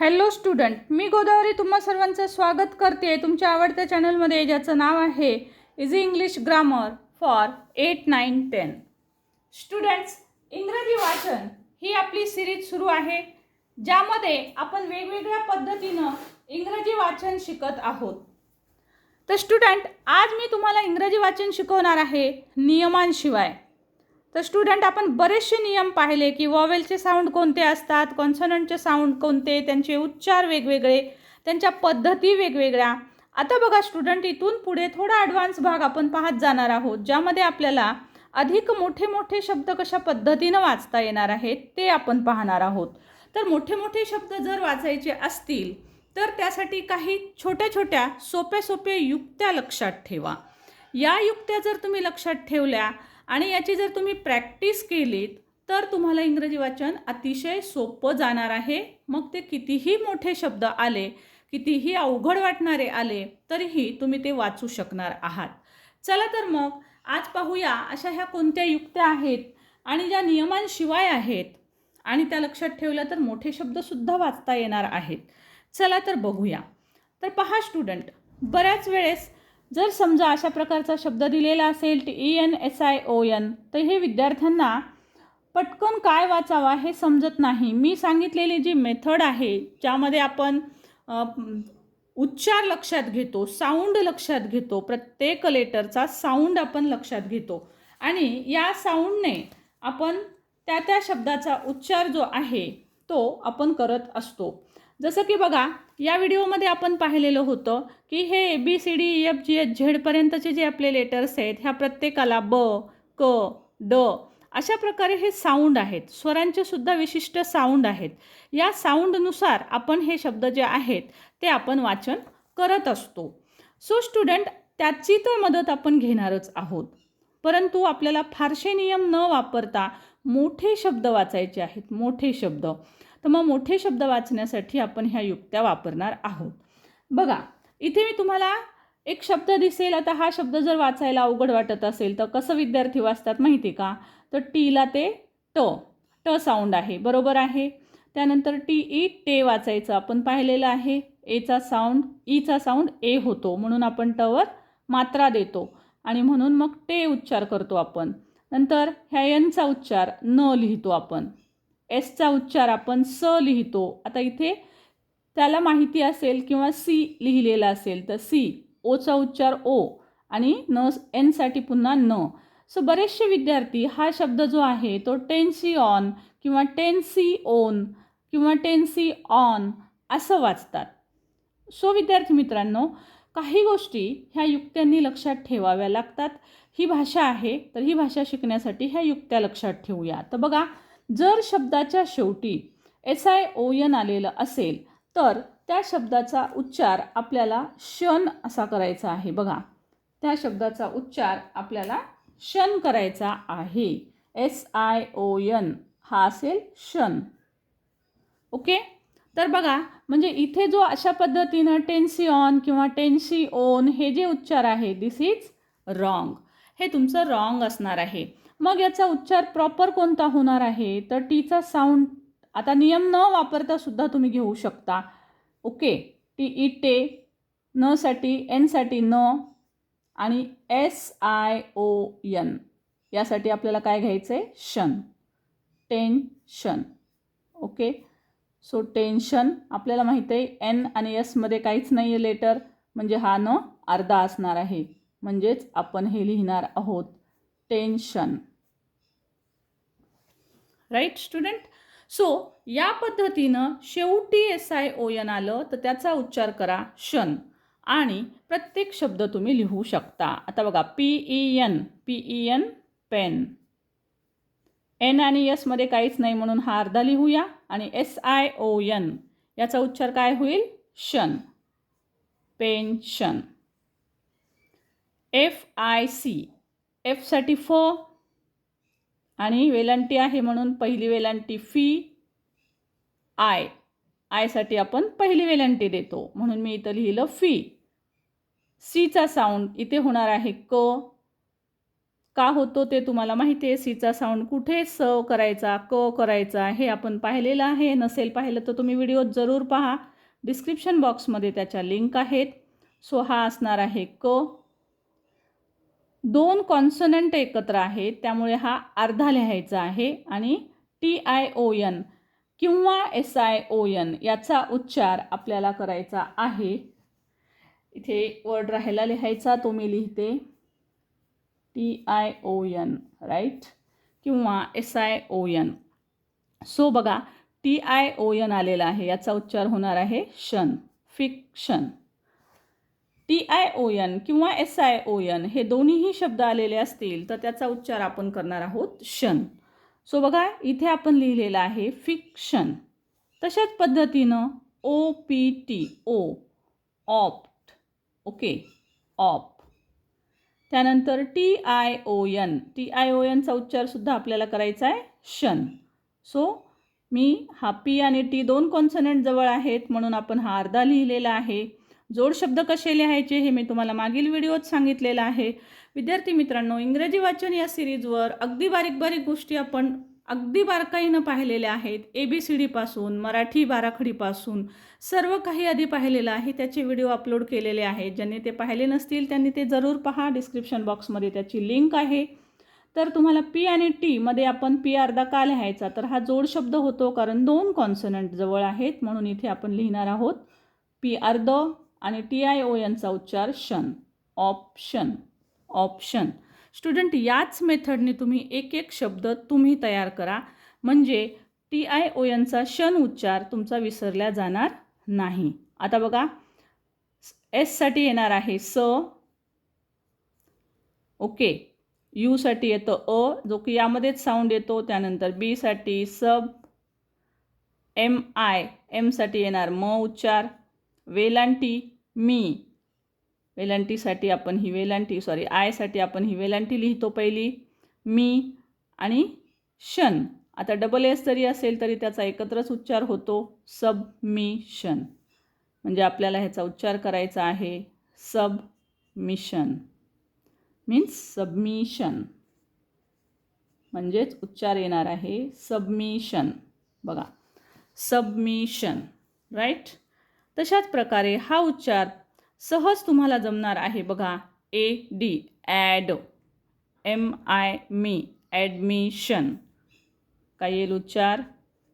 Hello student मी गोदावरी तुम्हा सर्वांचं स्वागत करते. तुमच्या आवडत्या चॅनलमध्ये ज्याचं नाव आहे easy English grammar for eight nine ten. Students इंग्रजी वाचन ही आपली सिरीज सुरू आहे ज्यामध्ये आपण वेगवेगळ्या पद्धतीनं इंग्रजी वाचन शिकत आहोत. तर स्टुडंट आज मी तुम्हाला इंग्रजी वाचन शिकवणार आहे नियमांशिवाय. तर स्टुडंट आपण बरेचसे नियम पाहिले की वॉवेलचे साऊंड कोणते असतात कॉन्सनंटचे साऊंड कोणते त्यांचे उच्चार वेगवेगळे त्यांच्या पद्धती वेगवेगळ्या. आता बघा स्टुडंट इथून पुढे थोडा ॲडव्हान्स भाग आपण पाहत जाणार आहोत ज्यामध्ये आपल्याला अधिक मोठे मोठे शब्द कशा पद्धतीनं वाचता येणार आहेत ते आपण पाहणार आहोत. तर मोठे मोठे शब्द जर वाचायचे असतील तर त्यासाठी काही छोट्या छोट्या सोप्या सोप्या युक्त्या लक्षात ठेवा. या युक्त्या जर तुम्ही लक्षात ठेवल्या आणि याची जर तुम्ही प्रॅक्टिस केलीत तर तुम्हाला इंग्रजी वाचन अतिशय सोपं जाणार आहे. मग ते कितीही मोठे शब्द आले कितीही अवघड वाटणारे आले तरीही तुम्ही ते वाचू शकणार आहात. चला तर मग आज पाहूया अशा ह्या कोणत्या युक्त्या आहेत आणि ज्या नियमांशिवाय आहेत. आणि त्या लक्षात ठेवल्या तर मोठे शब्दसुद्धा वाचता येणार आहेत. चला तर बघूया. तर पहा स्टुडंट बऱ्याच वेळेस जर समजा अशा प्रकारचा शब्द दिलेला असेल T E N S I O N तर हे विद्यार्थ्यांना पटकन काय वाचावा हे समजत नाही. मी सांगितलेली जी मेथड आहे ज्यामध्ये आपण उच्चार लक्षात घेतो साऊंड लक्षात घेतो प्रत्येक लेटरचा साऊंड आपण लक्षात घेतो. आणि या साऊंडने आपण त्या त्या शब्दाचा उच्चार जो आहे तो आपण करत असतो. जसं की बघा या व्हिडिओमध्ये आपण पाहिलेलं होतं की हे A B C D F e, G H झेडपर्यंतचे जे आपले लेटर्स आहेत ह्या प्रत्येकाला ब क ड अशा प्रकारे हे साऊंड आहेत. स्वरांचे सुद्धा विशिष्ट साऊंड आहेत. या साऊंडनुसार आपण हे शब्द जे आहेत ते आपण वाचन करत असतो. सो स्टुडंट त्याची तर मदत आपण घेणारच आहोत. परंतु आपल्याला फारसे नियम न वापरता मोठे शब्द वाचायचे आहेत. मोठे शब्द. तर मग मोठे शब्द वाचण्यासाठी आपण ह्या युक्त्या वापरणार आहोत. बघा इथे मी तुम्हाला एक शब्द दिसेल. आता हा शब्द जर वाचायला अवघड वाटत असेल तर कसं विद्यार्थी वाचतात माहिती का? तर टीला ते ट ट साऊंड आहे. बरोबर आहे? त्यानंतर टी ई टे वाचायचं. आपण पाहिलेलं आहे एचा साऊंड ईचा साऊंड ए होतो. म्हणून आपण टवर मात्रा देतो. आणि म्हणून मग टे उच्चार करतो आपण. नंतर ह्या यनचा उच्चार न लिहितो आपण. एसचा उच्चार आपण स लिहितो. आता इथे त्याला माहिती असेल किंवा सी लिहिलेला असेल तर सी ओचा उच्चार ओ आणि न एनसाठी पुन्हा न. सो बरेचसे विद्यार्थी हा शब्द जो आहे तो टेन्सी ऑन किंवा टेन्सी ओन किंवा टेन्सी ऑन असं वाचतात. सो विद्यार्थी मित्रांनो काही गोष्टी ह्या युक्त्यांनी लक्षात ठेवाव्या लागतात. ही भाषा आहे तर ही भाषा शिकण्यासाठी ह्या युक्त्या लक्षात ठेवूया. तर बघा जर शब्दाच्या शेवटी एस आय ओ एन आलेलं असेल तर त्या शब्दाचा उच्चार आपल्याला शन असा करायचा आहे. बघा त्या शब्दाचा उच्चार आपल्याला शन करायचा आहे. एस आय ओ यन हा असेल शन. ओके? तर बघा म्हणजे इथे जो अशा पद्धतीनं टेन्सी ऑन किंवा टेन्सी ओन हे जे उच्चार आहे दिस इज रॉंग हे तुमचं रॉंग असणार आहे. मग याचा उच्चार प्रॉपर कोणता होणार आहे? तर टीचा साऊंड आता नियम न वापरता सुद्धा तुम्ही घेऊ शकता. ओके टी ई टे न साठी एनसाठी न आणि एस आय ओ एन. यासाठी आपल्याला काय घ्यायचं आहे शन टेन्शन ओके सो टेन्शन आपल्याला माहीत आहे एन आणि एसमध्ये काहीच नाही आहे लेटर म्हणजे हा न अर्धा असणार आहे. म्हणजेच आपण हे लिहिणार आहोत. टेन्शन राईट स्टुडंट सो या पद्धतीनं शेवटी एस आय ओ एन आलं तर त्याचा उच्चार करा शन. आणि प्रत्येक शब्द तुम्ही लिहू शकता. आता बघा P E N P E N pen N आणि एसमध्ये काहीच नाही म्हणून हा अर्धा लिहूया. आणि एस आय ओ एन याचा उच्चार काय होईल? शन. पेन्शन एफ आय सी एफसाठी फ आणि वेलांटी आहे म्हणून पहिली वेलांटी फी आय. आयसाठी आपण पहिली वेलांटी देतो. म्हणून मी इथं लिहिलं फी. सीचा साऊंड इथे होणार आहे क. का होतो ते तुम्हाला माहिती आहे. सीचा साऊंड कुठे स करायचा क करायचा हे आपण पाहिलेलं आहे. नसेल पाहिलं तर तुम्ही व्हिडिओ जरूर पहा. डिस्क्रिप्शन बॉक्समध्ये त्याच्या लिंक आहेत. सो हा असणार आहे क. दोन कॉन्सनंट एकत्र आहेत त्यामुळे हा अर्धा लिहायचा आहे आणि टी आय ओ यन किंवा एस आय ओ यन याचा उच्चार आपल्याला करायचा आहे. इथे वर्ड राहायला लिहायचा तो मी लिहिते. T I O N right किंवा S I O N so बघा टी आय ओ यन आलेला आहे याचा उच्चार होणार आहे शन fiction T I O N किंवा एस आय ओ एन हे दोन्हीही शब्द आलेले असतील तर त्याचा उच्चार आपण करणार आहोत शन सो बघा इथे आपण लिहिलेलं आहे फिक्शन. तशाच पद्धतीनं O P T O opt okay op त्यानंतर T I O N T I O एनचा उच्चारसुद्धा आपल्याला करायचा आहे शन सो मी हा पी आणि टी दोन कॉन्सनंट जवळ आहेत म्हणून आपण हा अर्धा लिहिलेला आहे. जोड शब्द कसे लिहायचे हे मी तुम्हाला मागील व्हिडिओत सांगितलेलं आहे. विद्यार्थी मित्रांनो इंग्रजी वाचन या सिरीजवर अगदी बारीक बारीक गोष्टी आपण अगदी बारकाईनं पाहिलेल्या आहेत. ए बी सी डीपासून मराठी बाराखडीपासून सर्व काही आधी पाहिलेलं आहे. त्याचे व्हिडिओ अपलोड केलेले आहेत ज्यांनी ते पाहिले नसतील त्यांनी ते जरूर पहा. डिस्क्रिप्शन बॉक्समध्ये त्याची लिंक आहे. तर तुम्हाला पी आणि टीमध्ये आपण पी अर्धा का लिहायचा? तर हा जोड शब्द होतो कारण दोन कॉन्सनंट जवळ आहेत म्हणून इथे आपण लिहिणार आहोत पी अर्ध आणि टी आय ओ यांचा उच्चार शन ऑप्शन ऑप्शन स्टुडंट याच मेथडने तुम्ही एक एक शब्द तुम्ही तयार करा. म्हणजे टी आय ओ यांचा शन उच्चार तुमचा विसरला जाणार नाही. आता बघा एससाठी येणार आहे स. ओके. यूसाठी येतं अ जो की यामध्येच साऊंड येतो. त्यानंतर बीसाठी सब एम आय एमसाठी येणार म उच्चार. वेलांटी मी. वेलांटीसाठी आपण ही वेलांटी सॉरी आयसाठी आपण ही वेलांटी लिहितो पहिली. मी आणि शन. आता डबल एस जरी असेल तरी त्याचा एकत्रच उच्चार होतो. सबमिशन म्हणजे आपल्याला ह्याचा उच्चार करायचा आहे. सबमिशन मीन्स सबमिशन म्हणजेच उच्चार येणार आहे. सबमिशन बघा. सबमिशन राईट तशाच प्रकारे हा उच्चार सहज तुम्हाला जमणार आहे. बघा A D add M I me admission. काय येईल उच्चार?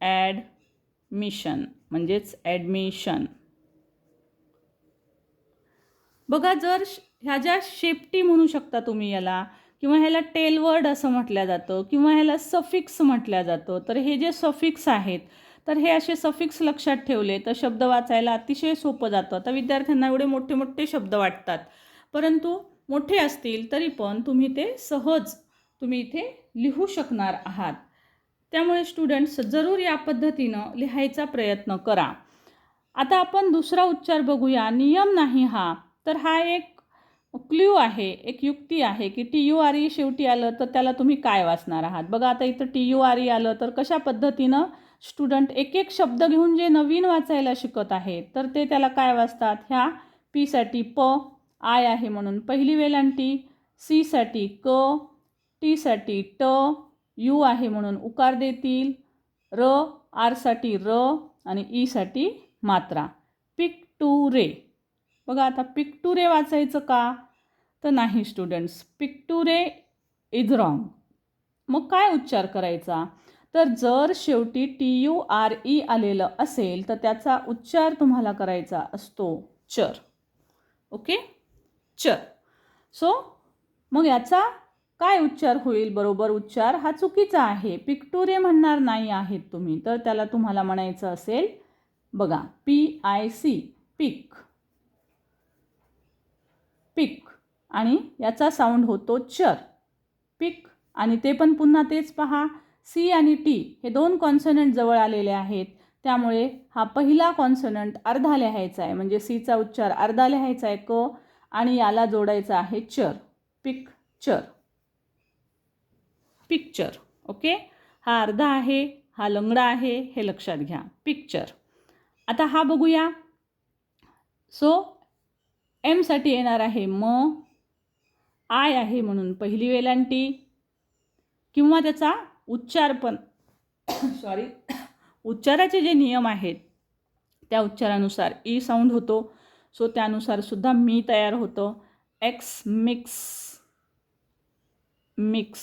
ॲडमिशन म्हणजेच ॲडमिशन. बघा जर ह्या ज्या शेपटी म्हणू शकता तुम्ही याला किंवा ह्याला टेलवर्ड असं म्हटलं जातं किंवा ह्याला सफिक्स म्हटलं जातं तर हे जे सफिक्स आहेत तर हे असे सफिक्स लक्षात ठेवले तर शब्द वाचायला अतिशय सोपं जातं. तर विद्यार्थ्यांना एवढे मोठे मोठे शब्द वाटतात. परंतु मोठे असतील तरी पण तुम्ही ते सहज तुम्ही इथे लिहू शकणार आहात. त्यामुळे स्टुडंट्स जरूर या पद्धतीनं लिहायचा प्रयत्न करा. आता आपण दुसरा उच्चार बघूया. नियम नाही हा. तर हा एक क्ल्यू आहे एक युक्ती आहे की टी यू आर ई शेवटी आलं तर त्याला तुम्ही काय वाचणार आहात? बघा आता इथं टी यू आर ई आलं तर कशा पद्धतीनं स्टुडंट एक एक शब्द घेऊन जे नवीन वाचायला शिकत आहेत तर ते त्याला काय वाचतात? ह्या पीसाठी प आय आहे म्हणून. पहिली वेलांटी सीसाठी क टीसाठी ट यू आहे म्हणून उकार देतील. र आरसाठी र आणि e ईसाठी मात्रा. पिक टू रे बघा आता पिक टू रे वाचायचं का? तर नाही students. Pick to ray is wrong. मग काय उच्चार करायचा? तर जर शेवटी टी यू आर ई आलेलं असेल तर त्याचा उच्चार तुम्हाला करायचा असतो चर. ओके? चर. सो मग याचा काय उच्चार होईल? बरोबर उच्चार हा चुकीचा आहे. पिक्टुरे म्हणणार नाही आहेत तुम्ही. तर त्याला तुम्हाला म्हणायचं असेल बघा P I C pick. Pick. आणि याचा साऊंड होतो चर. पिक. आणि ते पण पुन्हा तेच पहा. सी आणि टी हे दोन कॉन्सनंट जवळ आलेले आहेत. त्यामुळे हा पहिला कॉन्सनंट अर्धा लिहायचा आहे. म्हणजे सीचा उच्चार अर्धा लिहायचा आहे क आणि याला जोडायचा आहे चर. पिक्चर पिक्चर ओके हा अर्धा आहे हा लंगडा आहे हे लक्षात घ्या. पिक्चर आता हा बघूया. सो एमसाठी येणार आहे म आय आहे म्हणून पहिली वेलांटी किंवा त्याचा उच्चार पण सॉरी उच्चाराचे जे नियम आहेत त्या उच्चारानुसार ई साऊंड होतो. सो त्यानुसार सुद्धा मी तयार होतं. एक्स मिक्स मिक्स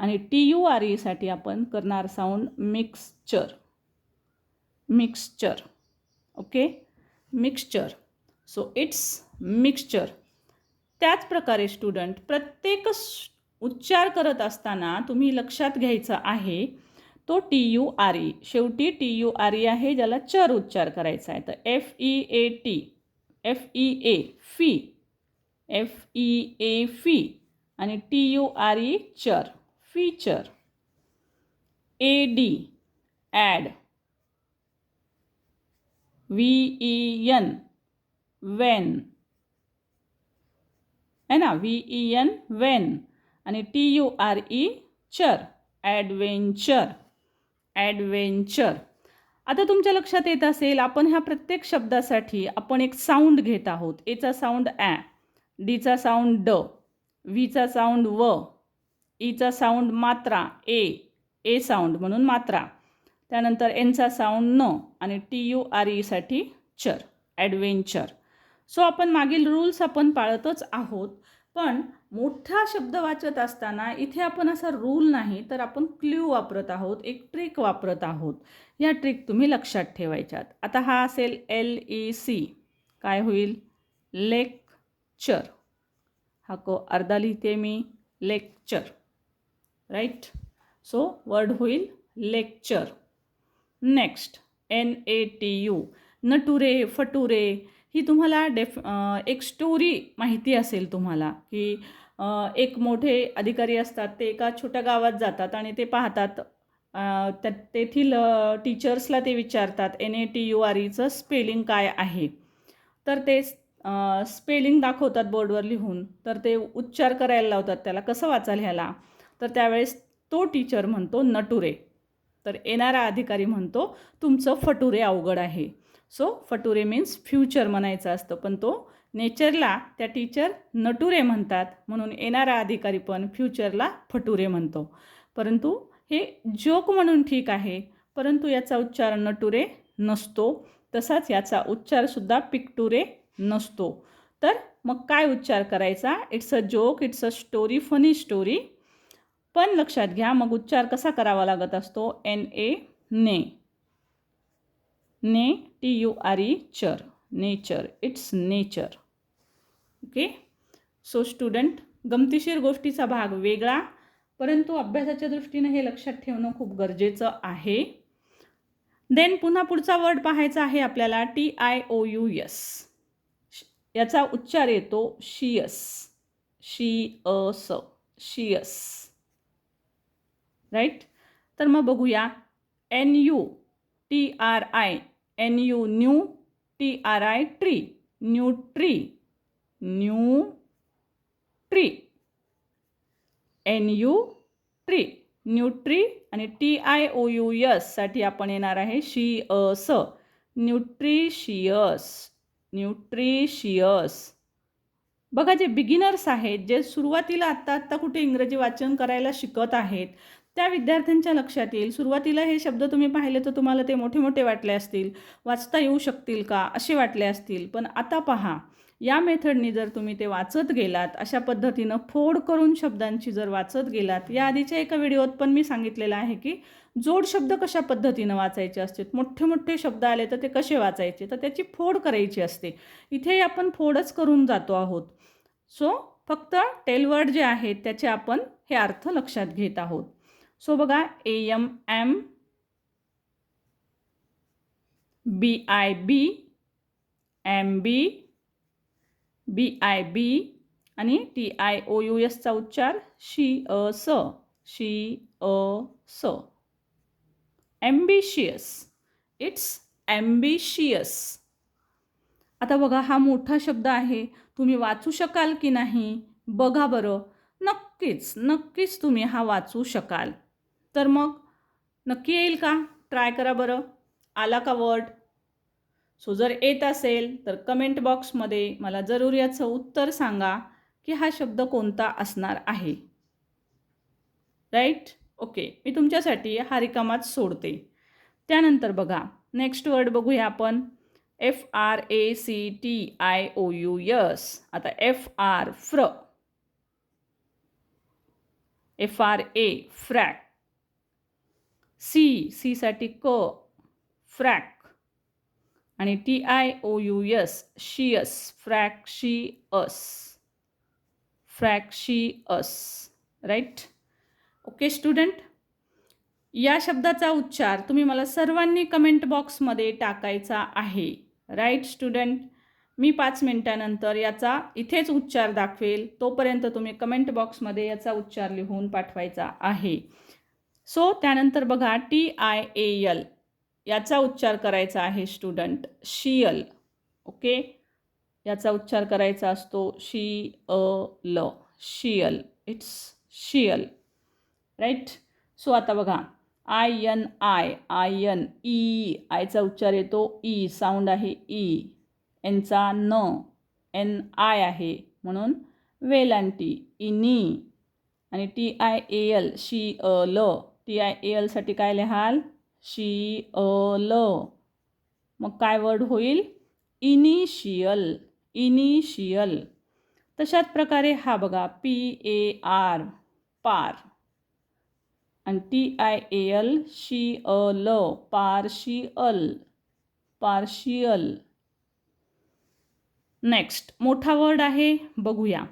आणि टी यू आर ईसाठी आपण करणार sound mixture mixture okay mixture so it's mixture त्याच प्रकारे स्टुडंट प्रत्येक उच्चार करत असताना तुम्ही लक्षात घ्यायचं आहे तो टी यू आर ई. शेवटी टी यू आर ई आहे ज्याला चर उच्चार करायचा आहे. तर F E A T F E A fee F E A fee आणि टी यू आर ई चर feature A D ad V E N Wien. है ना? व्ही ई एन वेन. आणि टी यू आर ई चर adventure adventure आता तुमच्या लक्षात येत असेल आपण ह्या प्रत्येक शब्दासाठी आपण एक साऊंड घेत आहोत. एचा साऊंड ॲ डीचा साऊंड ड व्हीचा साऊंड व ईचा साऊंड मात्रा ए ए साऊंड म्हणून मात्रा. त्यानंतर एनचा साऊंड न आणि टी यू आर ईसाठी चर ॲडव्हेंचर. सो आपण मागील रूल्स आपण पाळतच आहोत. पण मोठा शब्द वाचत असताना इथे आपण असा रूल नाही तर आपण क्ल्यू वापरत आहोत एक ट्रिक वापरत आहोत. या ट्रिक तुम्ही लक्षात ठेवायच्यात. आता हा असेल एल ई सी काय होईल? लेक्चर हा को अर्धा लिहिते मी. लेक्चर राईट सो वर्ड होईल lecture next N A T U नटुरे फटुरे ही तुम्हाला डेफ एक स्टोरी माहिती असेल तुम्हाला की एक मोठे अधिकारी असतात ते एका छोट्या गावात जातात आणि ते पाहतात. त्या तेथील टीचर्सला ते विचारतात N A T U R ईचं spelling काय आहे? तर ते स्पेलिंग दाखवतात बोर्डवर लिहून. तर ते उच्चार करायला लावतात त्याला कसं वाचाल ह्याला? तर त्यावेळेस तो टीचर म्हणतो नटुरे. तर येणारा अधिकारी म्हणतो तुमचं फटुरे अवघड आहे. सो फटुरे मीन्स फ्युचर म्हणायचं असतं. पण तो नेचरला त्या टीचर नटुरे म्हणतात. म्हणून येणारा अधिकारी पण फ्युचरला फटुरे म्हणतो. परंतु हे जोक म्हणून ठीक आहे. परंतु याचा उच्चार नटुरे नसतो. तसाच याचा उच्चारसुद्धा पिकटुरे नसतो. तर मग काय उच्चार करायचा? It's a joke it's a story funny story पण लक्षात घ्या मग उच्चार कसा करावा लागत असतो? एन ए ने. ने टी यू आर ई चर nature it's nature. Okay? So student गमतीशीर गोष्टीचा भाग वेगळा परंतु अभ्यासाच्या दृष्टीने हे लक्षात ठेवणं खूप गरजेचं आहे. देन पुन्हा पुढचा वर्ड पाहायचा आहे आपल्याला T I O U S याचा उच्चार येतो शियस शी अ स शियस राईट तर मग बघूया N U T R I N U new T R I tree new tree new tree N U tree nutri आणि टी आय ओ यू साठी आपण येणार आहे शी अस स न्यूट्रिशियस न्यूट्रिशियस बघा जे बिगिनर्स आहेत जे सुरुवातीला आत्ता आत्ता कुठे इंग्रजी वाचन करायला शिकत आहेत त्या विद्यार्थ्यांच्या लक्षात येईल. सुरुवातीला हे शब्द तुम्ही पाहिले तर तुम्हाला ते मोठे मोठे वाटले असतील. वाचता येऊ शकतील का? असे वाटले असतील. पण आता पहा. या मेथडनी जर तुम्ही ते वाचत गेलात अशा पद्धतीनं फोड करून शब्दांची जर वाचत गेलात या आधीच्या एका व्हिडिओत पण मी सांगितलेलं आहे की जोड शब्द कशा पद्धतीनं वाचायचे असतात? मोठे मोठे शब्द आले तर ते कसे वाचायचे? तर त्याची फोड करायची असते. इथे आपण फोडच करून जातो आहोत. सो फक्त टेलवर्ड जे आहेत त्याचे आपण हे अर्थ लक्षात घेत आहोत. सो बघा A M M B I B M B B I B आणि टी आय ओ यू एसचा उच्चार शी अ स शी अ स. ॲम्बिशियस इट्स ॲम्बिशियस आता बघा हा मोठा शब्द आहे. तुम्ही वाचू शकाल की नाही? बघा बरं. नक्कीच नक्कीच तुम्ही हा वाचू शकाल. तर मग नक्की येईल का? ट्राय करा बरं. आला का वर्ड सो जर येत असेल तर कमेंट बॉक्समध्ये मला जरूर याचं उत्तर सांगा की हा शब्द कोणता असणार आहे. राईट ओके मी तुमच्यासाठी हा रिकामाच सोडते. त्यानंतर बघा नेक्स्ट वर्ड बघूया आपण. F R A C T I O U S आता एफ आर फ्र एफ आर ए फ्रॅक सी सीसाठी क फ्रॅक आणि T I O U S शियस फ्रॅक शी अस फ्रॅक शी अस राईट ओके स्टुडंट या शब्दाचा उच्चार तुम्ही मला सर्वांनी कमेंट बॉक्समध्ये टाकायचा आहे. राईट स्टुडंट मी पाच मिनटानंतर याचा इथेच उच्चार दाखवेल. तोपर्यंत तुम्ही कमेंट बॉक्समध्ये याचा उच्चार लिहून पाठवायचा आहे. सो त्यानंतर बघा टी आय ए यल याचा उच्चार करायचा आहे स्टुडंट शियल. ओके याचा उच्चार करायचा असतो शी अ ल शियल. इट्स शियल. राईट सो आता बघा. I N I I N E आयचा उच्चार येतो e. ई साऊंड आहे ई एनचा न एन आय आहे. म्हणून वेलांटी. इनी आणि टी आय ए एल शी अ ल टी आय ए एलसाठी काय लिहाल? शी अ ल मग काय वर्ड होईल? इनिशियल. इनिशियल. तशाच प्रकारे हा बघा पी ए आर पार. आणि टी आय ए एल शी अ ल पार्शिअल पार्शियल. नेक्स्ट मोठा वर्ड आहे बघूया.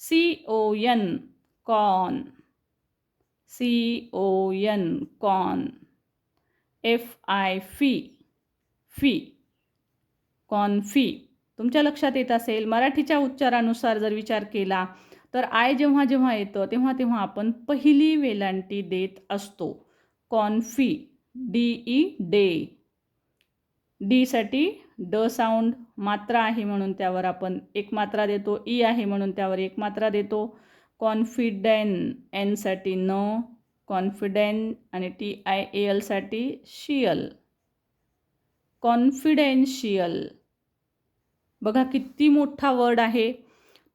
C O N corn. C O N corn F I fee fee corn fee तुमच्या लक्षात येत असेल मराठीच्या उच्चारानुसार जर विचार केला तर आय जेव्हा जेव्हा येतं तेव्हा तेव्हा आपण पहिली वेलांटी देत असतो. कॉन्फी डी ई डे डीसाठी ड साऊंड मात्रा आहे म्हणून त्यावर आपण एक मात्रा देतो ई आहे म्हणून त्यावर एक मात्रा देतो. कॉन्फिडेन एनसाठी न कॉन्फिडेन आणि टी आय ए एलसाठी शियल. कॉन्फिडेन्शियल बघा किती मोठा वर्ड आहे.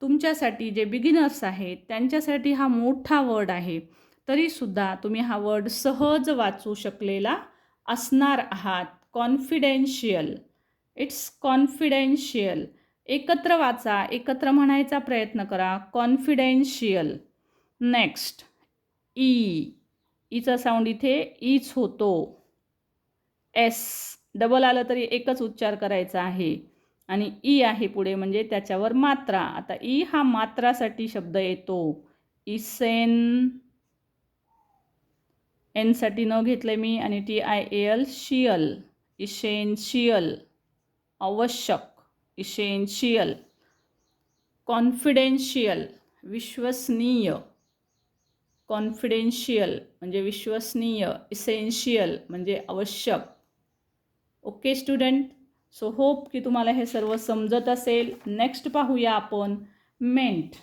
तुमच्यासाठी जे बिगिनर्स आहेत त्यांच्यासाठी हा मोठा वर्ड आहे. तरीसुद्धा तुम्ही हा वर्ड सहज वाचू शकलेला असणार आहात. कॉन्फिडेन्शियल इट्स कॉन्फिडेन्शियल एकत्र वाचा एकत्र म्हणायचा प्रयत्न करा. कॉन्फिडेन्शियल नेक्स्ट ई ईचा साऊंड इथे ईच होतो. एस डबल आलं तरी एकच उच्चार करायचा आहे. आणि ई आहे पुढे म्हणजे त्याच्यावर मात्रा. आता ई हा मात्रासाठी शब्द येतो. इसेन एनसाठी न घेतलं मी आणि टी आय ए एल शियल इशेनशियल आवश्यक. इशेन्शियल कॉन्फिडेन्शियल विश्वसनीय. कॉन्फिडेन्शियल म्हणजे विश्वसनीय इसेन्शियल म्हणजे आवश्यक. ओके स्टुडंट सो होप की तुम्हाला हे सर्व समजत असेल. नेक्स्ट पाहूया आपण मेंट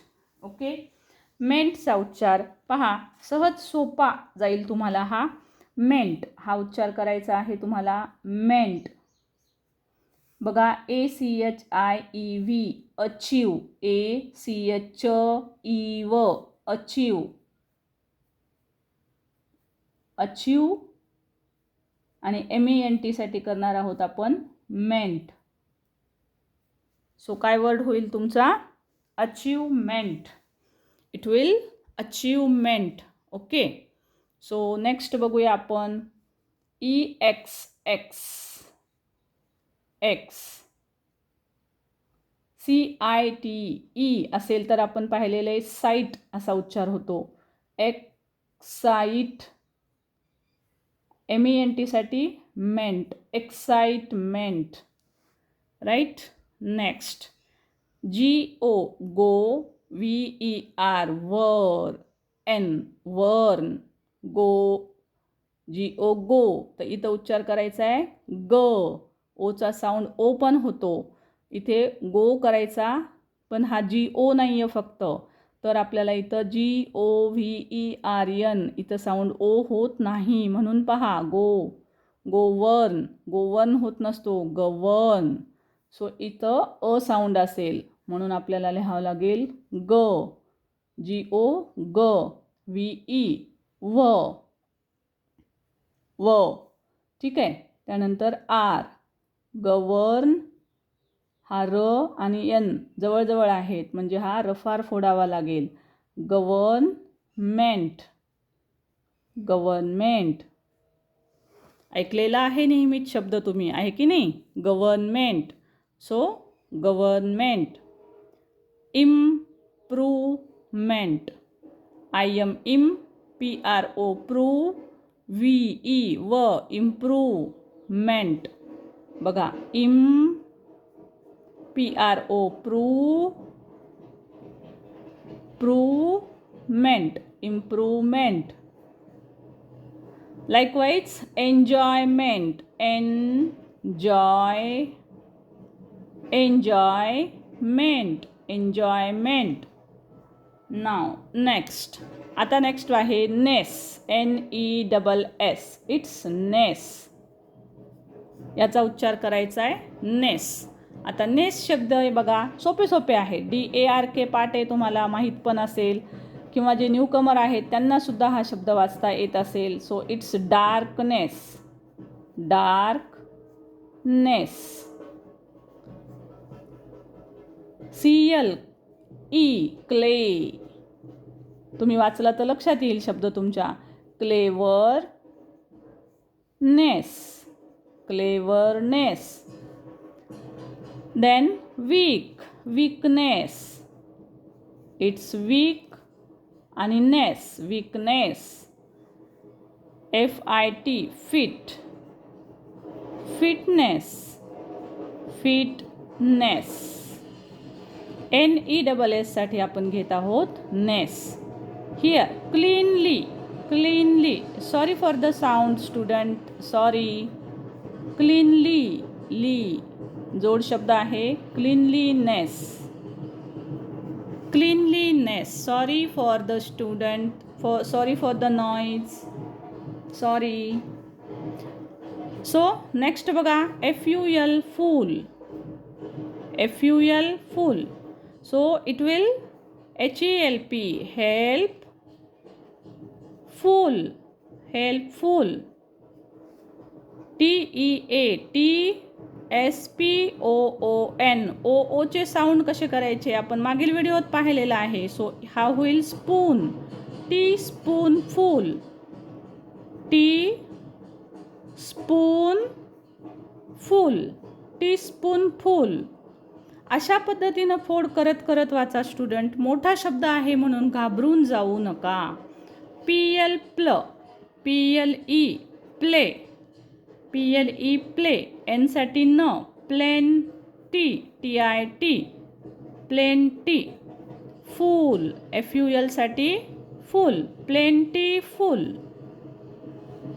ओके मेंटचा उच्चार पहा. सहज सोपा जाईल तुम्हाला हा. मेंट हा उच्चार करायचा आहे तुम्हाला. मेंट बघा A C H I E V achieve A C H E V achieve achieve आणि एम ई एन टीसाठी करणार आहोत आपण मेंट सो काय वर्ड होईल तुमचा? Achievement it will achievement okay so next बघूया आपण E X X X C I T E असेल तर आपण पाहिलेलं आहे साईट असा उच्चार होतो. एक्साईट एम ई एन टीसाठी मेंट excitement right next G O go V E R वर N vern go G O go तर इथं उच्चार करायचा आहे ग ओचा साऊंड ओ पण होतो. इथे गो करायचा पण हा जी ओ नाही आहे फक्त. तर आपल्याला इथं G O V E N N इथं साऊंड ओ होत नाही. म्हणून पहा गो गोवर्न गोवर्न होत नसतो. गवर्न सो इथं अ साऊंड असेल. म्हणून आपल्याला लिहावं लागेल ग जी ओ ग व्ही ई व व ठीक आहे? त्यानंतर आर गवर्न हा र आणि एन जवळजवळ आहेत म्हणजे हा रफार फोडावा लागेल. गव्हर्नमेंट. गव्हर्नमेंट. ऐकलेला आहे नेहमीच शब्द तुम्ही आहे की नाही? Government. So government. Improvement. I M im P R O prove V E V improvement. बघा im P R O prove provement improvement Likewise, enjoyment, enjoy, enjoyment, enjoyment. Now, next. आता नेक्स्ट आहे ness N E double S it's ness याचा उच्चार करायचा आहे नेस. आता नेस शब्द हे बघा सोपे सोपे आहे. डी ए आर के पाटे तुम्हाला माहीत पण असेल. किंवा जे न्यूकमर आहेत त्यांनासुद्धा हा शब्द वाचता येत असेल. So it's darkness darkness C L E cle तुम्ही वाचला तर लक्षात येईल शब्द तुमच्या. Clever ness cleverness then weak weakness it's weak आणि ness weakness F I T fit fitness fitness N E double एससाठी आपण घेत आहोत ness here cleanly cleanly sorry for the sound student sorry cleanly ly जोड शब्द है cleanliness cleanliness sorry for the student for sorry for the noise sorry so next बगा F U L ful F U L ful so it will H E L P help ful help ful T E A T S P O O N O ओचे sound कसे करायचे? आपण मागील व्हिडिओत पाहिलेला आहे. So हा होईल spoon tea spoon ful tea spoon ful tea spoon ful अशा पद्धतीनं फोड करत करत वाचा स्टुडंट मोठा शब्द आहे म्हणून घाबरून जाऊ नका. P L pl P L E ple P L E play एनसाठी न plen T T I T plen T ful F U एलसाठी ful plen T ful.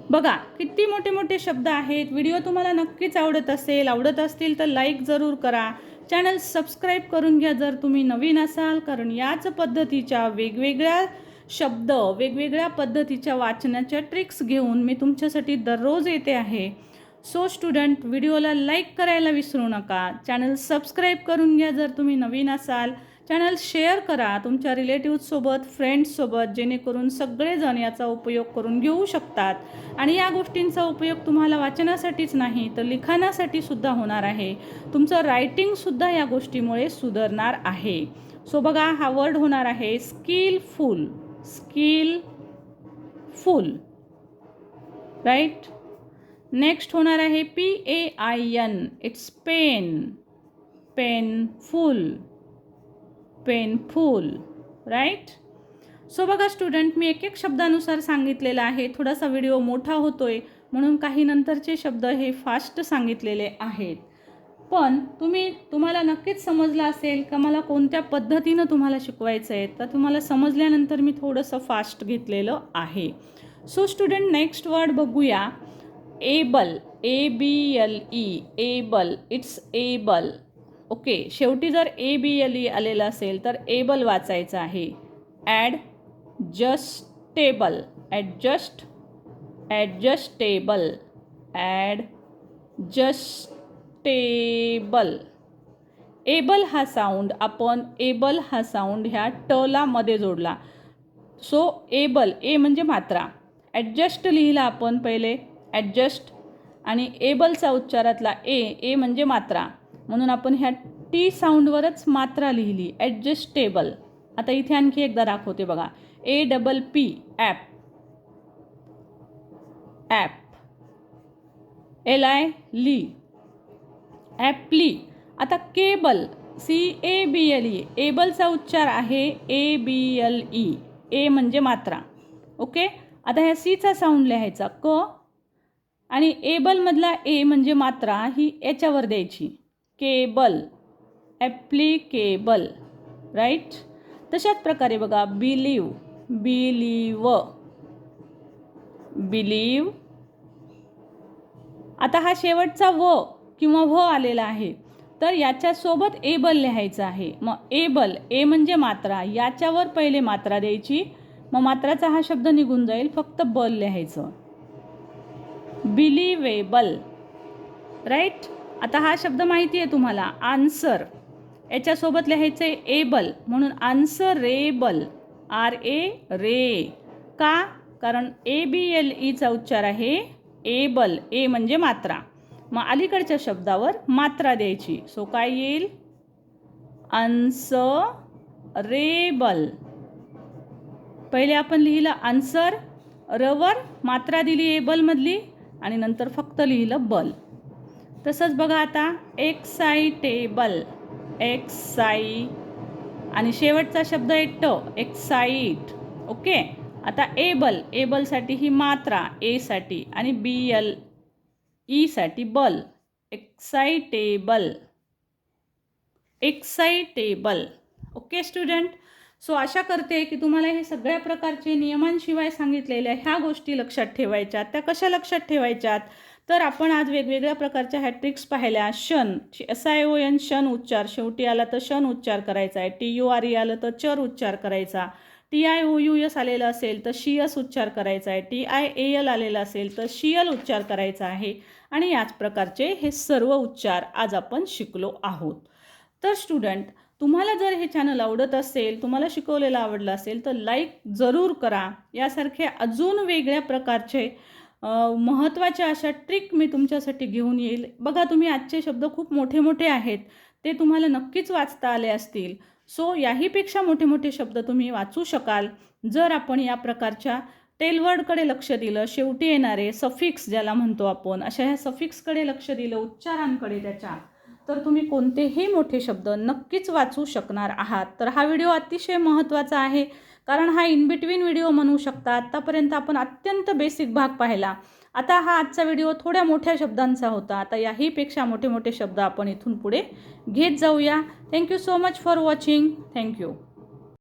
बघा किती मोठे मोठे शब्द आहेत. व्हिडिओ तुम्हाला नक्कीच आवडत असेल. आवडत असतील तर लाईक जरूर करा. चॅनल सबस्क्राईब करून घ्या जर तुम्ही नवीन असाल कारण याच पद्धतीच्या वेगवेगळ्या शब्द वेगवेगळ्या पद्धतीच्या वाचनाच्या ट्रिक्स घेऊन मी तुमच्यासाठी दररोज येते आहे. सो स्टुडंट व्हिडिओला लाईक करायला विसरू नका. चॅनल सबस्क्राईब करून घ्या जर तुम्ही नवीन असाल. चॅनल शेअर करा तुमच्या रिलेटिव्हसोबत फ्रेंड्ससोबत जेणेकरून सगळेजण याचा उपयोग करून घेऊ शकतात. आणि या गोष्टींचा उपयोग तुम्हाला वाचनासाठीच नाही तर लिखाणासाठी सुद्धा होणार आहे. तुमचं रायटिंगसुद्धा या गोष्टीमुळे सुधारणार आहे. सो बघा हा वर्ड होणार आहे स्किलफुल स्किलफुल राईट नेक्स्ट होणार आहे P A I N it's pain painful painful right so बघा स्टुडंट मी एक एक शब्दानुसार सांगितलेलं आहे. थोडासा व्हिडिओ मोठा होतोय म्हणून काही नंतरचे शब्द हे फास्ट सांगितलेले आहेत. पण तुम्ही तुम्हाला नक्कीच समजलं असेल का मला कोणत्या पद्धतीनं तुम्हाला शिकवायचं आहे? तर तुम्हाला समजल्यानंतर मी थोडंसं फास्ट घेतलेलं आहे. सो स्टुडंट नेक्स्ट वर्ड बघूया. Able A B L E able it's able. Okay शेवटी जर ए बी एल ई आलेलं असेल तर एबल वाचायचं आहे. Ad justable adjust adjustable ad justable able हा साऊंड आपण एबल हा साऊंड ह्या टलामध्ये जोडला. सो एबल ए म्हणजे मात्रा. ॲडजस्ट लिहिला आपण पहिले. ॲडजस्ट आणि एबलचा उच्चारातला ए ए म्हणजे मात्रा. म्हणून आपण ह्या टी साऊंडवरच मात्रा लिहिली ॲडजस्टेबल. आता इथे आणखी एकदा दाखवते बघा. A double P app app L I ly apply आता cable C A B L E एबलचा उच्चार आहे ए बी एल ई ए म्हणजे मात्रा. ओके आता ह्या सीचा साऊंड लिहायचा. क आणि एबलमधला ए म्हणजे मात्रा ही याच्यावर द्यायची. केबल. ॲप्लिकेबल. राईट? तशाच प्रकारे बघा बिलीव. बिलीव. बिलीव. आता हा शेवटचा व किंवा व आलेला आहे. तर याच्यासोबत एबल लिहायचं आहे. मग एबल ए म्हणजे मात्रा. याच्यावर पहिले मात्रा द्यायची. मग मात्राचा हा शब्द निघून जाईल. फक्त बल लिहायचं. बिलिवेबल. राईट आता हा शब्द माहिती आहे तुम्हाला. आन्सर याच्यासोबत लिहायचं आहे एबल म्हणून आन्सरेबल आर ए रे का? कारण ए बी एल ईचा उच्चार आहे एबल ए म्हणजे मात्रा. मग अलीकडच्या शब्दावर मात्रा द्यायची. सो काय येईल? रेबल पहिले आपण लिहिलं आन्सर रवर मात्रा दिली एबलमधली आणि नंतर फक्त लिहिलं बल. तसंच बघा आता एक्साइटेबल एक्साई आणि शेवटचा शब्द आहे ट एक्साईट ओके? आता एबल एबलसाठी ही मात्रा एसाठी आणि बी एल ईसाठी e बल. Excitable excitable okay student so आशा करते की तुम्हाला हे सगळ्या प्रकारचे नियमांशिवाय सांगितलेल्या ह्या गोष्टी लक्षात ठेवायच्यात त्या कशा लक्षात ठेवायच्यात? तर आपण आज वेगवेगळ्या प्रकारच्या हॅट्रिक्स पाहिल्या. शन एस आय ओ एन शन उच्चार. शेवटी आला तर शन उच्चार करायचा आहे. टी यू आर ई आलं तर चर उच्चार करायचा. T I O U S आलेलं असेल तर शियस उच्चार करायचा आहे. टी आय ए एल आलेलं असेल तर शियल उच्चार करायचा आहे. आणि याच प्रकारचे हे सर्व उच्चार आज आपण शिकलो आहोत. तर स्टुडंट तुम्हाला जर हे चॅनल आवडत असेल तुम्हाला शिकवलेलं आवडलं असेल तर लाईक जरूर करा. यासारखे अजून वेगळ्या प्रकारचे महत्त्वाच्या अशा ट्रिक मी तुमच्यासाठी घेऊन येईल. बघा तुम्ही आजचे शब्द खूप मोठे मोठे आहेत. ते तुम्हाला नक्कीच वाचता आले असतील. सो याहीपेक्षा मोठे मोठे शब्द तुम्ही वाचू शकाल. जर आपण या प्रकारच्या टेलवर्डकडे लक्ष दिलं शेवटी येणारे सफिक्स ज्याला म्हणतो आपण अशा ह्या सफिक्सकडे लक्ष दिलं उच्चारांकडे त्याच्या तर तुम्ही कोणतेही मोठे शब्द नक्कीच वाचू शकणार आहात. तर हा व्हिडिओ अतिशय महत्त्वाचा आहे कारण हा इन बिटवीन व्हिडिओ म्हणू शकता. आत्तापर्यंत आपण अत्यंत बेसिक भाग पाहिला. आता हा आजचा व्हिडिओ थोड्या मोठ्या शब्दांचा होता. आता याहीपेक्षा मोठे मोठे शब्द आपण इथून पुढे घेत जाऊया. Thank you so much for watching thank you